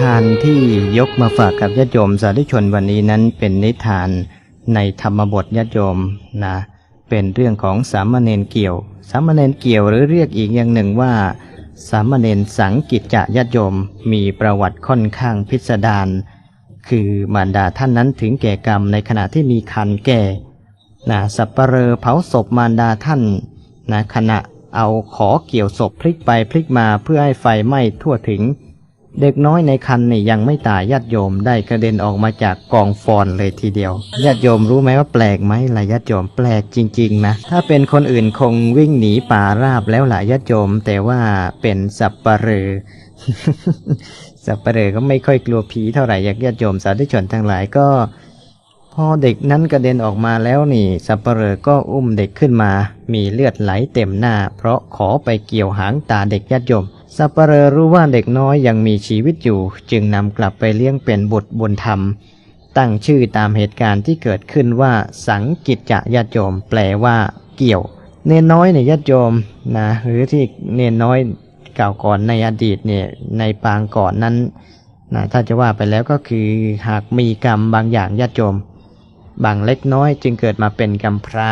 ทานที่ยกมาฝากกับญาติโยมสาธุชนวันนี้นั้นเป็นนิทานในธรรมบทญาติโยมนะ เป็นเรื่องของสามเณรเกี่ยว สามเณรเกี่ยวหรือเรียกอีกอย่างหนึ่งว่า สามเณรสังกิจจะญาติโยมมีประวัติค่อนข้างพิสดาร คือมารดาท่านนั้นถึงแก่กรรมในขณะที่มีคันแก่นะสับปเหรอเผาศพมารดาท่านนะขณะเอาขอเกี่ยวศพพลิกไปพลิกมาเพื่อให้ไฟไหม้ทั่วถึง เด็กน้อยในคันนี่ยังไม่ตายญาติโยมได้กระเด็นออกมาจากกองฟอนเลยทีเดียวญาติโยมรู้ไหมว่าแปลกไหมล่ะญาติโยมแปลกจริง ๆ นะ ถ้าเป็นคนอื่นคงวิ่งหนีป่าราบแล้วล่ะญาติโยม แต่ว่าเป็นสับปะเหรอสับปะเรอก็ไม่ค่อยกลัวผีเท่าไหร่อยากญาติโยมสาธุชนทั้งหลายก็พอเด็กนั้นกระเด็นออกมาแล้วนี่สับปเหร่อก็อุ้มเด็กขึ้นมา มีเลือดไหลเต็มหน้า เพราะขอไปเกี่ยวหางตาเด็กญาติโยม สัปเหร่อรู้ว่าเด็กน้อยยังมีชีวิตอยู่ จึงนำกลับไปเลี้ยงเป็นบุตรบุญธรรม ตั้งชื่อตามเหตุการณ์ที่เกิดขึ้นว่า สังกิจจะญาติโยมแปลว่าเกี่ยว เนนน้อยเนี่ยญาติโยมนะหรือที่เนนน้อยเก่าก่อนในอดีตเนี่ยในปางก่อนนั้นนะถ้าจะว่าไปแล้วก็คือหากมีกรรมบางอย่างญาติโยมบางเล็กน้อยจึงเกิดมาเป็นกำพร้า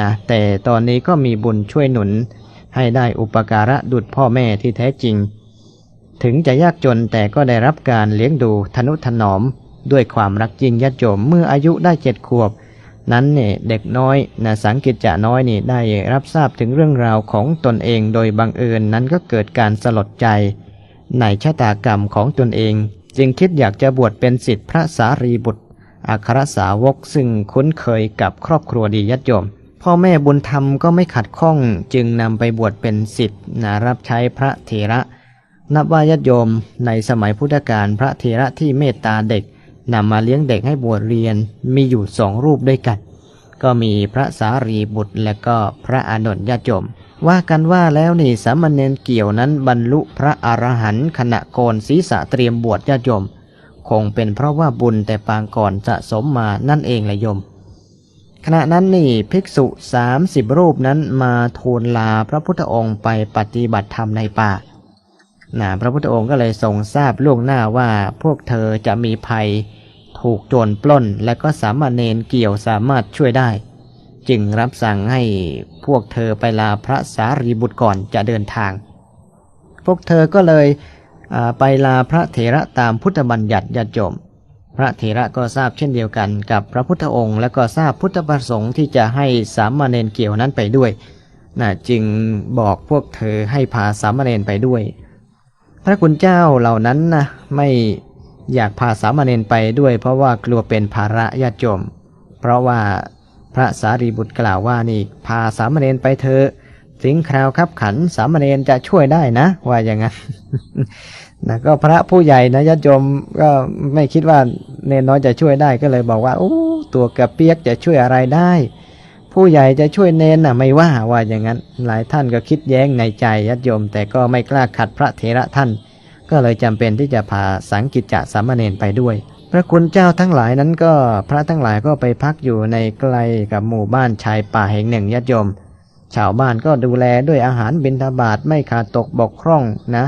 นะแต่ตอนนี้ก็มีบุญช่วยหนุน ให้ได้อุปการะดุจพ่อแม่ที่แท้จริง ถึงจะยากจนแต่ก็ได้รับการเลี้ยงดูทนุถนอม ด้วยความรักจริงญาติโยมเมื่ออายุได้เจ็ดขวบ นั้นเนี่ยเด็กน้อยนะสังกิจจะน้อยนี่ได้รับทราบถึงเรื่องราวของตนเองโดยบังเอิญนั้นก็เกิดการสลดใจ ในชะตากรรมของตนเอง จึงคิดอยากจะบวชเป็นศิษย์พระสารีบุตรอัครสาวกซึ่งคุ้นเคยกับครอบครัวดีญาติโยม พ่อแม่บุญธรรมก็ไม่ขัดข้องจึงนำไปบวชเป็นศิษย์นะรับใช้พระเถระ นับว่าญาติโยมในสมัยพุทธกาลพระเถระที่เมตตาเด็กนำมาเลี้ยงเด็กให้บวชเรียนมีอยู่สองรูปด้วยกัน ก็มีพระสารีบุตรและก็พระอานนท์ญาติโยมว่ากันว่าแล้วนี่สามเณรเกี่ยวนั้นบรรลุพระอรหันต์ขณะโกนศีรษะเตรียมบวชญาติโยม คงเป็นเพราะว่าบุญแต่ปางก่อนสะสมมานั่นเองแหละโยม ขณะนั้นนี่ภิกษุสามสิบรูปนั้นมาทูลลาพระพุทธองค์ไปปฏิบัติธรรมในป่านะพระพุทธองค์ก็เลยทรงทราบล่วงหน้าว่าพวกเธอจะมีภัยถูกโจรปล้น และก็สามารถเณรเกี่ยวสามารถช่วยได้ จึงรับสั่งให้พวกเธอไปลาพระสารีบุตรก่อนจะเดินทาง พวกเธอก็เลยไปลาพระเถระตามพุทธบัญญัติญาติโยม พระเถระก็ทราบเช่นเดียวกันกับพระพุทธองค์ และก็ทราบพุทธประสงค์ที่จะให้สามเณรเกี่ยวนั้นไปด้วยนะจึงบอกพวกเธอให้พาสามเณรไปด้วย พระคุณเจ้าเหล่านั้นนะไม่อยากพาสามเณรไปด้วย เพราะว่ากลัวเป็นภาระญาติโยมเพราะว่าพระสารีบุตรกล่าวว่านี่พาสามเณรไปเถอะ สิงคราวคับขันสามเณรจะช่วยได้นะ ว่าอย่างนั้นนะก็พระผู้ใหญ่นะญาติโยมก็ไม่คิดว่าเนนน้อยจะช่วยได้ก็เลยบอกว่าโอ้ตัวกระเปียกจะช่วยอะไรได้ ผู้ใหญ่จะช่วยเนนน่ะไม่ว่าว่าอย่างนั้น หลายท่านก็คิดแย้งในใจญาติโยม แต่ก็ไม่กล้าขัดพระเถระท่าน ก็เลยจำเป็นที่จะพาสังกิจจะสามเณรไปด้วย พระคุณเจ้าทั้งหลายนั้นก็พระทั้งหลายก็ไปพักอยู่ในใกลกับหมู่บ้านชายป่าแห่งหนึ่งญาติโยม ชาวบ้านก็ดูแลด้วยอาหารบิณฑบาตไม่ขาดตกบกพร่องนะ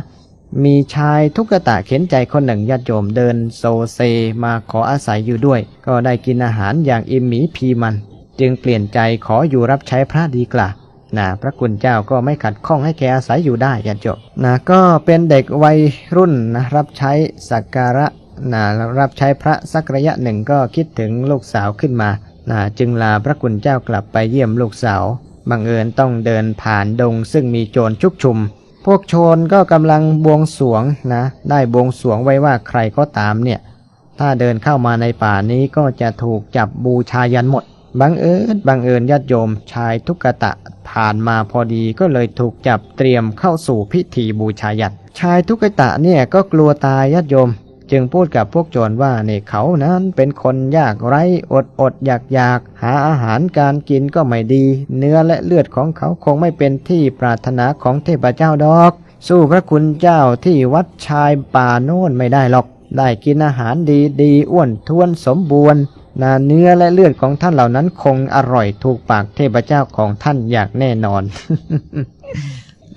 มีชายทุกตะเข็นใจคนหนึ่งญาติโยมเดินโซเซมาขออาศัยอยู่ด้วย ก็ได้กินอาหารอย่างอิ่มหมีพีมัน จึงเปลี่ยนใจขออยู่รับใช้พระดีกว่านะพระคุณเจ้าก็ไม่ขัดข้องให้แกอาศัยอยู่ได้ญาติโยมนะก็เป็นเด็กวัยรุ่นนะรับใช้สักการะนะรับใช้พระสักระยะหนึ่งก็คิดถึงลูกสาวขึ้นมานะจึงลาพระคุณเจ้ากลับไปเยี่ยมลูกสาว บังเอิญต้องเดินผ่านดงซึ่งมีโจรชุกชุม พวกโจรก็กำลังบวงสวงนะ ได้บวงสวงไว้ว่าใครก็ตามเนี่ย ถ้าเดินเข้ามาในป่านี้ก็จะถูกจับบูชายันหมด บังเอิญบังเอิญญาติโยมชายทุกตะผ่านมาพอดีก็เลยถูกจับเตรียมเข้าสู่พิธีบูชายัน ชายทุกตะเนี่ยก็กลัวตายญาติโยม จึงพูดกับพวกโจรว่าเนี่เขานั้นเป็นคนยากไร้อดอดอยากอยากหาอาหารการกินก็ไม่ดี เนื้อและเลือดของเขาคงไม่เป็นที่ปรารถนาของเทพเจ้าดอก สู้พระคุณเจ้าที่วัดชายป่าโน่นไม่ได้หรอก ได้กินอาหารดีดีอ้วนท้วนสมบูรณ์นะเนื้อและเลือดของท่านเหล่านั้นคงอร่อยถูกปากเทพเจ้าของท่านอย่างแน่นอน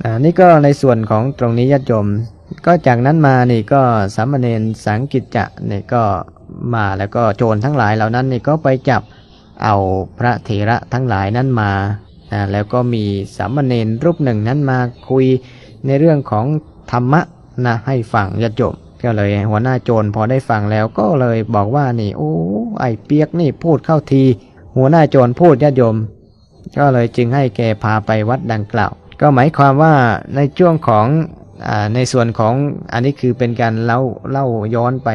อ่านี่ก็ในส่วนของตรงนี้ญาติโยม ก็จากนั้นมานี่ก็สามเณรสังกิจจะนี่ก็มาแล้วก็โจรทั้งหลายเหล่านั้นนี่ก็ไปจับเอาพระเถระทั้งหลายนั้นมานะแล้วก็มีสามเณรรูปหนึ่งนั้นมาคุยในเรื่องของธรรมะนะให้ฟังญาติโยมก็เลยหัวหน้าโจรพอได้ฟังแล้วก็เลยบอกว่านี่โอ้ไอเปียกนี่พูดเข้าที หัวหน้าโจรพูดญาติโยม ก็เลยจึงให้แกพาไปวัดดังกล่าว ก็หมายความว่าในช่วงของ ในส่วนของอันนี้คือเป็นการเล่าเล่าย้อนไป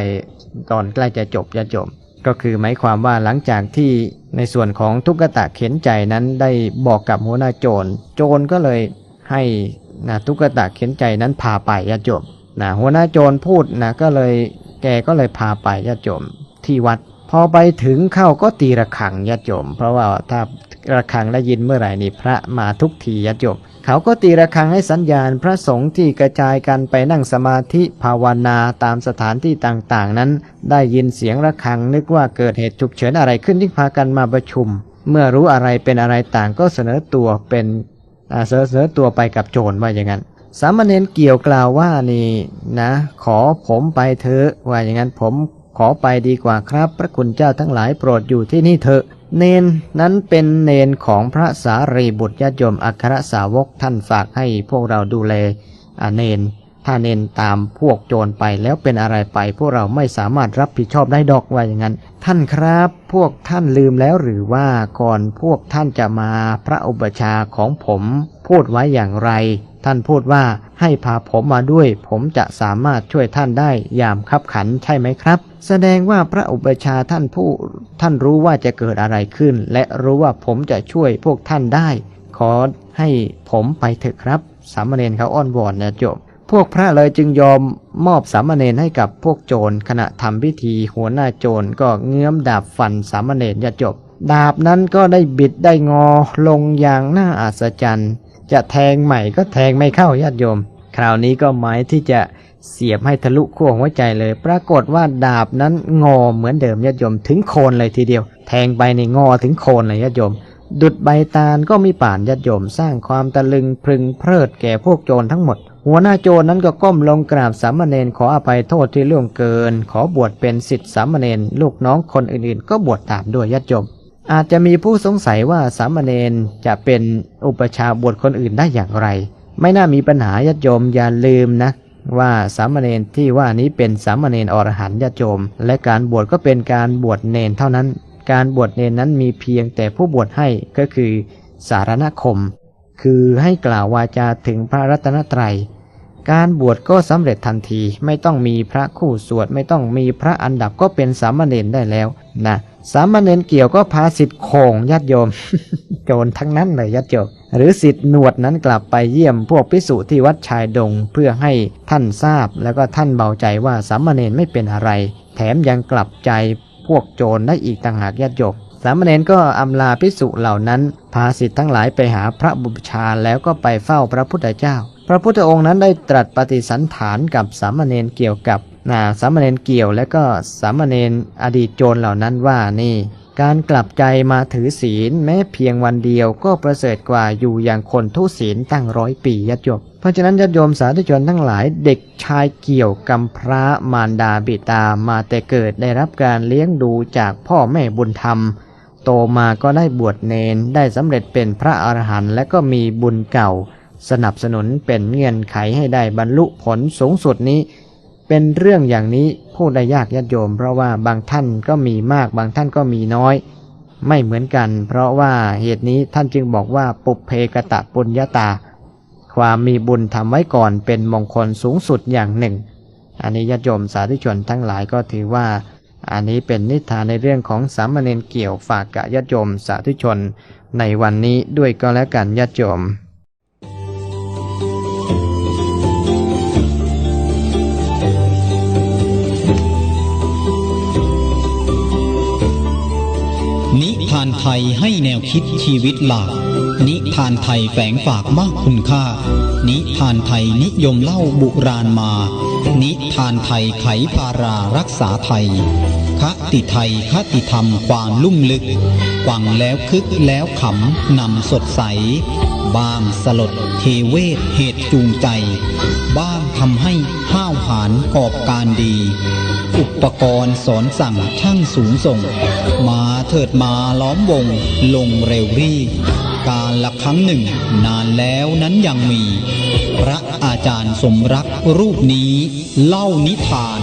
ตอนใกล้จะจบจะจบ ก็คือหมายความว่าหลังจากที่ในส่วนของทุกขตะเข็นใจนั้นได้บอกกับหัวหน้าโจร โจรก็เลยให้นะทุกขตะเข็นใจนั้นพาไปญาติโยมนะหัวหน้าโจรพูดนะก็เลยแกก็เลยพาไปญาติโยมที่วัด พอไปถึงเข้าก็ตีระฆังญาติโยมเพราะว่าถ้าระฆังได้ยินเมื่อไหร่นี่พระมาทุกทีญาติโยม เขาก็ตีระฆังให้สัญญาณพระสงฆ์ที่กระจายกันไปนั่งสมาธิภาวนาตามสถานที่ต่างๆ นั้น ได้ยินเสียงระฆังนึกว่าเกิดเหตุฉุกเฉินอะไรขึ้นที่พากันมาประชุม เมื่อรู้อะไรเป็นอะไรต่างก็เสนอตัวเป็นเสนอเสนอตัวไปกับโจรว่าอย่างนั้นสามเณรเกี่ยวกล่าวว่านี่นะ ขอผมไปเถอะว่าอย่างนั้นผม ขอไปดีกว่าครับ พระคุณเจ้าทั้งหลายโปรดอยู่ที่นี่เถอะ เนนนั้นเป็นเนนของพระสารีบุตรญาติโยมอัครสาวกท่านฝากให้พวกเราดูแลเนน ถ้าเนนตามพวกโจรไปแล้วเป็นอะไรไป พวกเราไม่สามารถรับผิดชอบได้ดอกว่าอย่างนั้น ท่านครับ พวกท่านลืมแล้วหรือว่าก่อนพวกท่านจะมาพระอุปชาของผมพูดไว้อย่างไร ท่านพูดว่าให้พาผมมาด้วย ผมจะสามารถช่วยท่านได้ยามคับขันใช่ไหมครับ แสดงว่าพระอุปชาท่านผู้ท่านรู้ว่าจะเกิดอะไรขึ้น และรู้ว่าผมจะช่วยพวกท่านได้ ขอให้ผมไปเถอะครับ สามเณรเขาอ้อนวอนนะโยมพวกพระเลยจึงยอมมอบสามเณรให้กับพวกโจรขณะทำพิธีหัวหน้าโจรก็เงื้อมดาบฟันสามเณรญาติโยมดาบนั้นก็ได้บิดได้งอลงอย่างน่าอัศจรรย์ จะแทงใหม่ก็แทงไม่เข้าญาติโยม คราวนี้ก็หมายที่จะ เสียบให้ทะลุขั้วหัวใจเลย ปรากฏว่าดาบนั้นงอเหมือนเดิมญาติโยมถึงโคนเลยทีเดียว แทงไปในงอถึงโคนเลยญาติโยม ดุดใบตาลก็มีป่านญาติโยมสร้างความตะลึงพึงเพลิดแก่พวกโจรทั้งหมด หัวหน้าโจรนั้นก็ก้มลงกราบสามเณรขออภัยโทษที่ล่วงเกิน ขอบวชเป็นสิทธิสามเณรลูกน้องคนอื่นๆ ก็บวชตามด้วยญาติโยม อาจจะมีผู้สงสัยว่าสามเณรจะเป็นอุปชาบวชคนอื่นได้อย่างไร ไม่น่ามีปัญหาญาติโยมอย่าลืมนะ ว่าสามเณรที่ว่านี้เป็นสามเณรอรหันต์ญาโจม และการบวชก็เป็นการบวชเนนเท่านั้น การบวชเนนนั้นมีเพียงแต่ผู้บวชให้ก็คือสารณคม คือให้กล่าววาจาถึงพระรัตนตรัย การบวชก็สำเร็จทันทีไม่ต้องมีพระคู่สวดไม่ต้องมีพระอันดับก็เป็นสามเณรได้แล้วนะสามเณรเกี่ยวก็พาสิทธิ์โขงญาติโยม โจรทั้งนั้นเลยญาติโยมหรือสิทธิ์หนวดนั้นกลับไปเยี่ยมพวกพิสุที่วัดชายดงเพื่อให้ท่านทราบ แล้วก็ท่านเบาใจว่าสามเณรไม่เป็นอะไร แถมยังกลับใจพวกโจรได้อีกต่างหากญาติโยมสามเณรก็อำลาพิสุเหล่านั้น พาสิทธิ์ทั้งหลายไปหาพระบุพชาแล้วก็ไปเฝ้าพระพุทธเจ้า พระพุทธองค์นั้นได้ตรัสปฏิสันฐานกับสามเณรเกี่ยวกับนะสามเณรเกี่ยวและก็สามเณรอดีตโจรเหล่านั้นว่านี่ การกลับใจมาถือศีลแม้เพียงวันเดียวก็ประเสริฐกว่าอยู่อย่างคนทุศีลตั้งร้อยปีญาติโยมเพราะฉะนั้นญาติโยมสาธุชนทั้งหลายเด็กชายเกี่ยวกำพร้ามารดาบิดามาแต่เกิดได้รับการเลี้ยงดูจากพ่อแม่บุญธรรม โตมาก็ได้บวชเนนได้สำเร็จเป็นพระอรหันต์และก็มีบุญเก่า สนับสนุนเป็นเงื่อนไขให้ได้บรรลุผลสูงสุดนี้ เป็นเรื่องอย่างนี้พูดได้ยากญาติโยม เพราะว่าบางท่านก็มีมากบางท่านก็มีน้อย ไม่เหมือนกัน เพราะว่าเหตุนี้ท่านจึงบอกว่าปุเพกตะปุญญาตา ความมีบุญทำไว้ก่อนเป็นมงคลสูงสุดอย่างหนึ่ง อันนี้ญาติโยมสาธุชนทั้งหลายก็ถือว่า อันนี้เป็นนิทานในเรื่องของสามเณรเกี่ยวฝากกับญาติโยมสาธุชน ในวันนี้ด้วยก็แล้วกันญาติโยม นิทานไทยให้แนวคิดชีวิตหลาก นิทานไทยแฝงฝากมากคุณค่า นิทานไทยนิยมเล่าบุราณมา นิทานไทยไขภารารักษาไทย คติไทยคติธรรมความลุ่มลึกฟังแล้วคึกแล้วขำนำสดใส บางสลดเทเวศเหตุจูงใจ บ้างทำให้ห้าวหาญกอบการดี อุปกรณ์สอนสั่งช่างสูงส่ง มาเถิดมาล้อมวง ลงเร็วรีบการละครั้งหนึ่ง นานแล้วนั้นยังมี พระอาจารย์สมรักรูปนี้เล่านิทาน